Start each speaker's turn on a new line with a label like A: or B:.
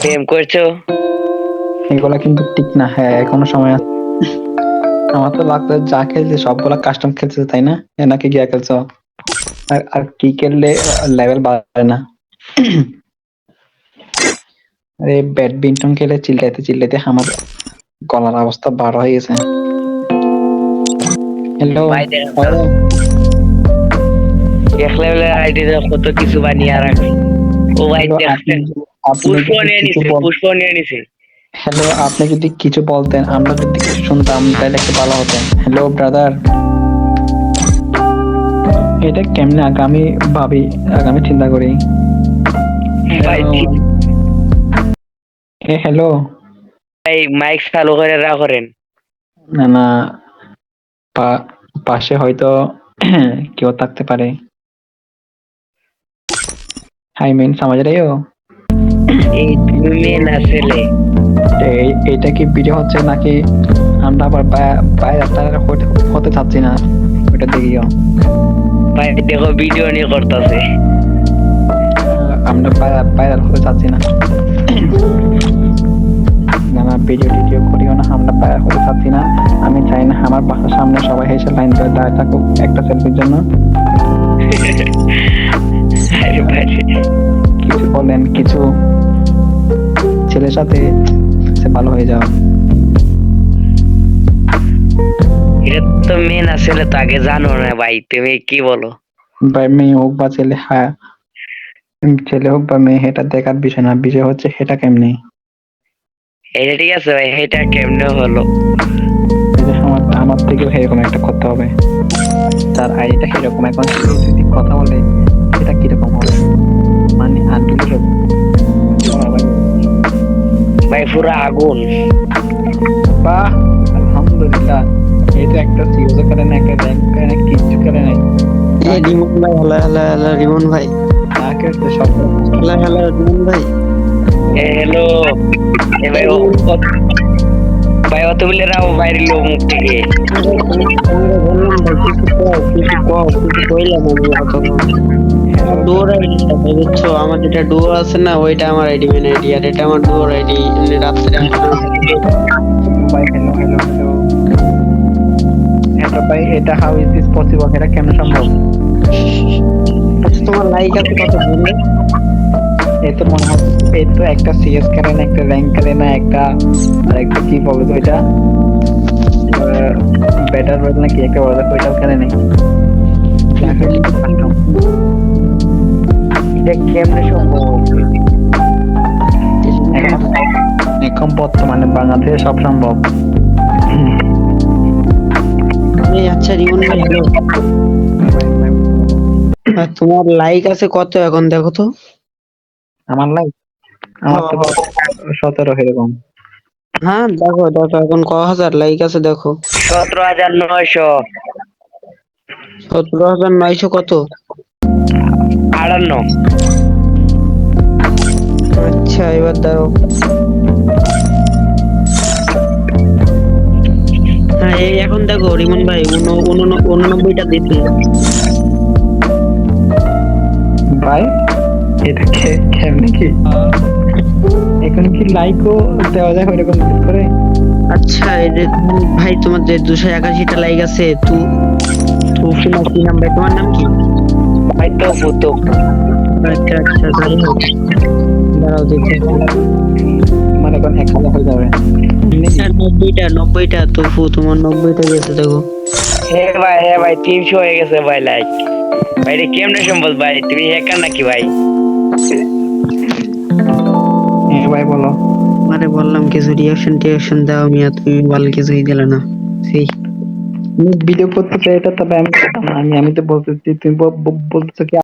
A: প্রেম করছ?
B: এগুলা কিন্তু ঠিক না হ্যাঁ এখনও সময় আছে। আমার তো লাগতো যা খেলছে সবগুলা কাস্টম খেলছে তাই না? এ নাকি গিয়া খেলছো? আর আর কি খেললে লেভেল বাড়ে না। আরে ব্যাডমিন্টন খেলে চিল্লাইতে চিল্লাইতে আমার গলার অবস্থা বার হয়ে গেছে। হ্যালো।
A: এক লেভেলের আইডি কত কিছু বানিয়ে রাখে ও ভাই দেখছেন পুষ্প নিয়ে নিছে পুষ্প নিয়ে নিছে।
B: হ্যালো আপনি যদি কিছু বলতেন আমরা যদি কিছু শুনতাম তাহলে একটু ভালো হতো হ্যালো ব্রাদার এটা কেমনে আগামী ভাবি আগামী চিন্তা করি? হ্যালো
A: ভাই মাইক চালু করে রাখেন
B: না না। পা- পাশে হয়তো কেউ থাকতে পারে। হাই মেন সমাজ রে
A: এই তুমি মেয়ে না ছেলে
B: এই কি ভিডিও হচ্ছে নাকি আমরা আবার বাইরে আপনারা হতে- চাচ্ছি না? ওটা দেখিও।
A: ভাই দেখো ভিডিও নিয়ে করতেছে।
B: আমরা ভাইরাল হতে চাচ্ছি না। না না ভিডিও টিডিও করিও না আমরা ভাইরাল হতে চাচ্ছি না। আমি চাই না আমার বাসার সামনে সবাই হেসে লাইন ধরে দাঁড়িয়ে থাকুক একটা সেলফির জন্য। কিছু বলেন কিছু ছেলের সাথে সে ভালো হয়ে যাও।
A: এটা তো মেয়ে না ছেলে তো আগে জানো না ভাই তুমি কি বলো?
B: বা মেয়ে হোক বা ছেলে হ্যাঁ। ছেলে হোক বা মেয়ে এটা দেখার বিষয় না। বিষয় হচ্ছে সেটা কেমনি?
A: এটা ঠিক আছে ভাই এটা কেমনে হলো?
B: আমার আমার থেকেও এরকম একটা করতে হবে। তার আইডিটা এরকম এখন কথা বলে
A: পুরো আগুন।
B: বাহ আলহামদুলিল্লাহ এই তো একটা সিওজও করে না একটা র্যাঙ্ক করে না কিচ্ছু করে নাই।
C: এ রিমন ভাই হ্যালো হ্যালো হ্যালো রিমন ভাই।
B: তাকে তো সব
C: হ্যালো হ্যালো রিমন ভাই।
A: এ হ্যালো। এ ভাই ও ভাই অত বলে রাও বাইরে লো মুখ থেকে।
C: বললাম ভাই কিছু কও কিছু কও কিছু কইলাম আমি অত বুঝছ? আমার যেটা ডুয়োর আছে না ওইটা আমার আইডি মেন আইডি আর এটা আমার ডুয়োর আইডি রাত্রে
B: ভাই হ্যালো ভাই এটা হাউ ইজ দিস পসিবল এটা কেন সম্ভব?
C: তোমার লাইক আছে কত বললে
B: তো মনে হচ্ছে এই তো একটা সিএস খেলে না একটা র্যাঙ্ক খেলে না একটা আর একটা কি বলে তো এটা বেটার বলে না কি একটা বলে ওইটাও খেলে নাই
A: এটা কেমনে সম্ভব
B: এখন এখন বর্তমানে বাংলাদেশে সব সম্ভব।
C: আচ্ছা রিমন ভাই তোমার লাইক আছে কত এখন দেখো তো?
B: আমার লাইক আমার তো সতেরো এরকম।
C: হ্যাঁ দেখো দেখো এখন ক হাজার লাইক আছে দেখো।
A: সতেরো হাজার নয়শো।
C: সতেরো হাজার নয়শো কত?
A: আটান্ন
C: আচ্ছা এবার দাও হ্যাঁ এই এখন দেখো রিমন ভাই উন- উন- উননব্বইটা দিতে
B: ভাই এটা কে- কেমনে কি? এখন কি লাইকও দেওয়া যায় ওইরকম করে?
C: আচ্ছা এই যে ভাই তোমার যে দুশো একাশিটা লাইক আছে তু না কি নাম ভাই তোমার নাম কি
A: ভাই তো পুতো
C: আচ্ছা আচ্ছা যাই দাঁড়াও দেখি
B: মানে এখন এক হয়ে যাবে
C: নব্বইটা নব্বইটা তুফু তোমার নব্বইটা গেছে দেখো
A: হে ভাই হে ভাই তিনশো হয়ে গেছে ভাই লাইক ভাই এটা কেমনে সম্ভব ভাই তুমি হ্যাকার নাকি ভাই
B: হ্যাঁ ভাই বলো
C: মানে বললাম কিছু রিয়াকশন টিয়াকশন দাও মিয়া, তুমি ভালো কিছুই দিলে না। সেই
B: ভিডিও করতে চাই এটা তবে আমি। আমি আমি তো বলতেছি তুমি বলতেছো কি